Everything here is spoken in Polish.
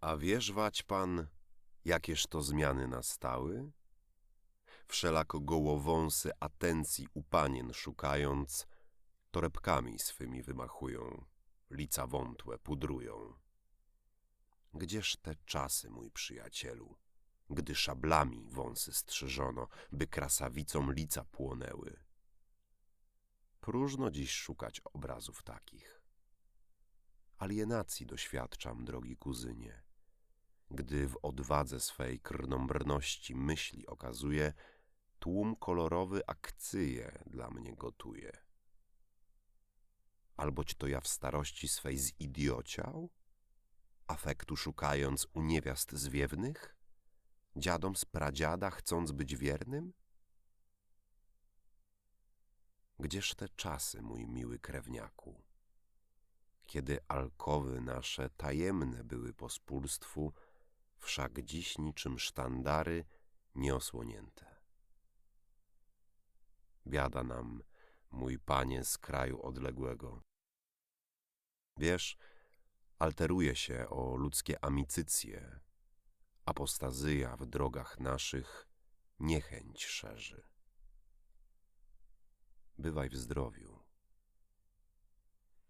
A wierzwać pan, jakież to zmiany nastały? Wszelako gołowąsy atencji u panien szukając, torebkami swymi wymachują, lica wątłe pudrują. Gdzież te czasy, mój przyjacielu, gdy szablami wąsy strzyżono, by krasawicom lica płonęły? Próżno dziś szukać obrazów takich. Alienacji doświadczam, drogi kuzynie, gdy w odwadze swej krnąbrności myśli okazuje, tłum kolorowy akcyje dla mnie gotuje. Alboć to ja w starości swej zidiociał? Afektu szukając u niewiast zwiewnych? Dziadom z pradziada chcąc być wiernym? Gdzież te czasy, mój miły krewniaku? Kiedy alkowy nasze tajemne były pospólstwu, wszak dziś niczym sztandary nieosłonięte. Biada nam, mój panie z kraju odległego. Wiesz, alteruje się o ludzkie amicycje, apostazyja w drogach naszych niechęć szerzy. Bywaj w zdrowiu.